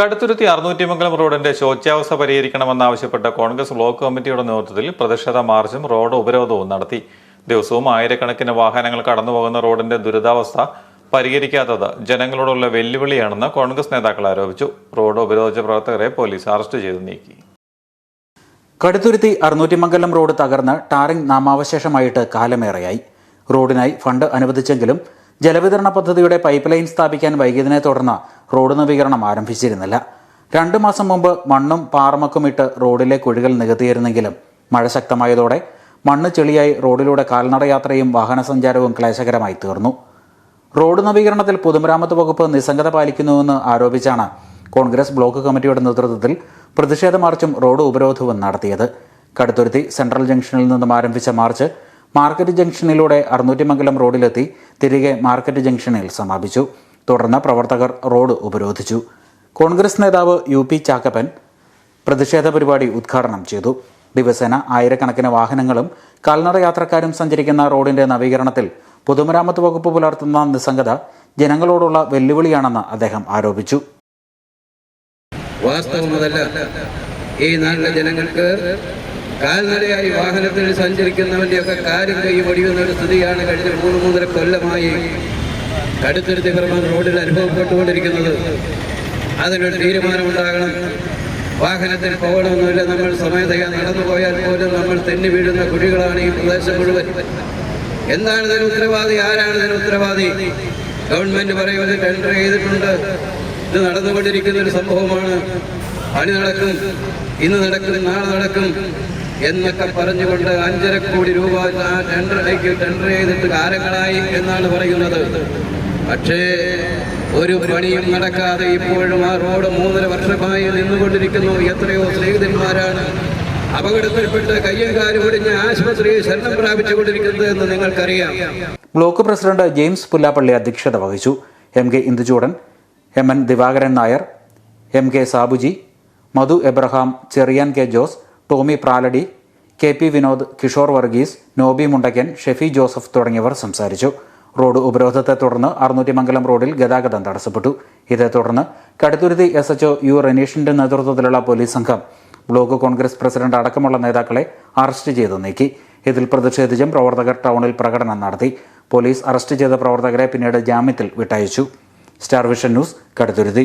കടുത്തുരുത്തി അറുന്നൂറ്റിമംഗലം റോഡിന്റെ ശോച്യാവസ്ഥ പരിഹരിക്കണമെന്നാവശ്യപ്പെട്ട കോൺഗ്രസ് ബ്ലോക്ക് കമ്മിറ്റിയുടെ നേതൃത്വത്തിൽ പ്രതിഷേധ മാർച്ചും റോഡ് ഉപരോധവും നടത്തി. ദിവസവും ആയിരക്കണക്കിന് വാഹനങ്ങൾ കടന്നുപോകുന്ന റോഡിന്റെ ദുരിതാവസ്ഥ പരിഹരിക്കാത്തത് ജനങ്ങളോടുള്ള വെല്ലുവിളിയാണെന്ന് കോൺഗ്രസ് നേതാക്കൾ ആരോപിച്ചു. റോഡ് ഉപരോധിച്ച പ്രവർത്തകരെ പോലീസ് അറസ്റ്റ് ചെയ്ത് നീക്കി. കടുത്തുരുത്തി അറുന്നൂറ്റിമംഗലം റോഡ് തകർന്ന് ടാറിംഗ് നാമാവശേഷമായിട്ട് കാലമേറെയായി. റോഡിനായി ഫണ്ട് അനുവദിച്ചെങ്കിലും ജലവിതരണ പദ്ധതിയുടെ പൈപ്പ് ലൈൻ സ്ഥാപിക്കാൻ വൈകിയതിനെ തുടർന്ന് റോഡ് നവീകരണം ആരംഭിച്ചിരുന്നില്ല. രണ്ടു മാസം മുമ്പ് മണ്ണും പാറമക്കും ഇട്ട് റോഡിലെ കുഴികൾ നികത്തിയിരുന്നെങ്കിലും മഴ ശക്തമായതോടെ മണ്ണ് ചെളിയായി റോഡിലൂടെ കാൽനടയാത്രയും വാഹനസഞ്ചാരവും ക്ലേശകരമായി തീർന്നു. റോഡ് നവീകരണത്തിൽ പൊതുമരാമത്ത് വകുപ്പ് നിസ്സംഗത പാലിക്കുന്നുവെന്ന് ആരോപിച്ചാണ് കോൺഗ്രസ് ബ്ലോക്ക് കമ്മിറ്റിയുടെ നേതൃത്വത്തിൽ പ്രതിഷേധ മാർച്ചും റോഡ് ഉപരോധവും നടത്തിയത്. കടുത്തുരുത്തി സെൻട്രൽ ജംഗ്ഷനിൽ നിന്നും ആരംഭിച്ച മാർച്ച് മാർക്കറ്റ് ജംഗ്ഷനിലൂടെ അറുന്നൂറ്റിമംഗലം റോഡിലെത്തി തിരികെ മാർക്കറ്റ് ജംഗ്ഷനിൽ സമാപിച്ചു. തുടർന്ന് പ്രവർത്തകർ റോഡ് ഉപരോധിച്ചു. കോൺഗ്രസ് നേതാവ് യു പി ചാക്കപ്പൻ പ്രതിഷേധ പരിപാടി ഉദ്ഘാടനം ചെയ്തു. ദിവസേന ആയിരക്കണക്കിന് വാഹനങ്ങളും കാൽനട യാത്രക്കാരും സഞ്ചരിക്കുന്ന റോഡിന്റെ നവീകരണത്തിൽ പൊതുമരാമത്ത് വകുപ്പ് പുലർത്തുന്ന നിസ്സംഗത ജനങ്ങളോടുള്ള വെല്ലുവിളിയാണെന്ന് അദ്ദേഹം ആരോപിച്ചു. വാസ്തവമതല്ല ഈ നാട്ടിലെ ജനങ്ങൾക്ക് കാൽനടയായി വാഹനത്തിൽ സഞ്ചരിക്കുന്നവന്റെയൊക്കെ കാര്യം കൈ ഒടിയുന്ന ഒരു സ്ഥിതിയാണ് കഴിഞ്ഞ മൂന്ന് മൂന്നര കൊല്ലമായി കടുത്തൊരു തീവ്രമാണ് റോഡിൽ അനുഭവപ്പെട്ടുകൊണ്ടിരിക്കുന്നത്. അതിനൊരു തീരുമാനമുണ്ടാകണം. വാഹനത്തിൽ പോകണമെന്നില്ല നമ്മൾ സമയതയാ നടന്നു പോയാൽ പോലും നമ്മൾ തെന്നി വീഴുന്ന കുഴികളാണ് ഈ പ്രദേശം മുഴുവൻ. എന്താണ് ഇതിന് ഉത്തരവാദി? ആരാണ് ഇതിന് ഉത്തരവാദി? ഗവൺമെന്റ് പറയുന്നത് ടെൻഡർ ചെയ്തിട്ടുണ്ട്. ഇത് നടന്നുകൊണ്ടിരിക്കുന്ന ഒരു സംഭവമാണ്. പണി നടക്കും. ഇന്ന് നടക്കും നാളെ നടക്കും. എന്നൊക്കെ പറഞ്ഞുകൊണ്ട് അഞ്ചര കോടി രൂപ ടെൻഡറിലേക്ക് ടെൻഡർ ചെയ്തിട്ട് കാലങ്ങളായി എന്നാണ് പറയുന്നത്. പക്ഷേ ഒരു പണിയും നടക്കാതെ ഇപ്പോഴും ആ റോഡ് മൂന്നര വർഷമായി നിന്നുകൊണ്ടിരിക്കുന്നു. എത്രയോ സ്നേഹിതന്മാരാണ് അപകടത്തിൽപ്പെട്ട് കയ്യും കാലും ഒടിഞ്ഞ് ആശുപത്രിയിൽ ശരണം പ്രാപിച്ചുകൊണ്ടിരിക്കുന്നത് എന്ന് നിങ്ങൾക്കറിയാം. ബ്ലോക്ക് പ്രസിഡന്റ് ജെയിംസ് പുല്ലാപ്പള്ളി അധ്യക്ഷത വഹിച്ചു. M K Induchoodan M N Divakaran Nair M K Sabuji Madhu Abraham Cheriyan K Jose Tomy Praladi K P Vinod Kishore Varghese Noby Mundakkan Shefi Joseph തുടങ്ങിയവർ സംസാരിച്ചു. റോഡ് ഉപരോധത്തെ തുടർന്ന് അറുന്നൂറ്റിമംഗലം റോഡിൽ ഗതാഗതം തടസ്സപ്പെട്ടു. ഇതേ തുടർന്ന് Kaduthuruthy S H O U റനീഷിന്റെ നേതൃത്വത്തിലുള്ള police സംഘം ബ്ലോക്ക് കോൺഗ്രസ് പ്രസിഡന്റ് അടക്കമുള്ള നേതാക്കളെ അറസ്റ്റ് ചെയ്തു നീക്കി. ഇതിൽ പ്രതിഷേധിച്ചും പ്രവർത്തകർ ടൗണിൽ പ്രകടനം നടത്തി. പോലീസ് അറസ്റ്റ് ചെയ്ത പ്രവർത്തകരെ പിന്നീട് ജാമ്യത്തിൽ വിട്ടയച്ചു. Star vision news Kaduthuruthy.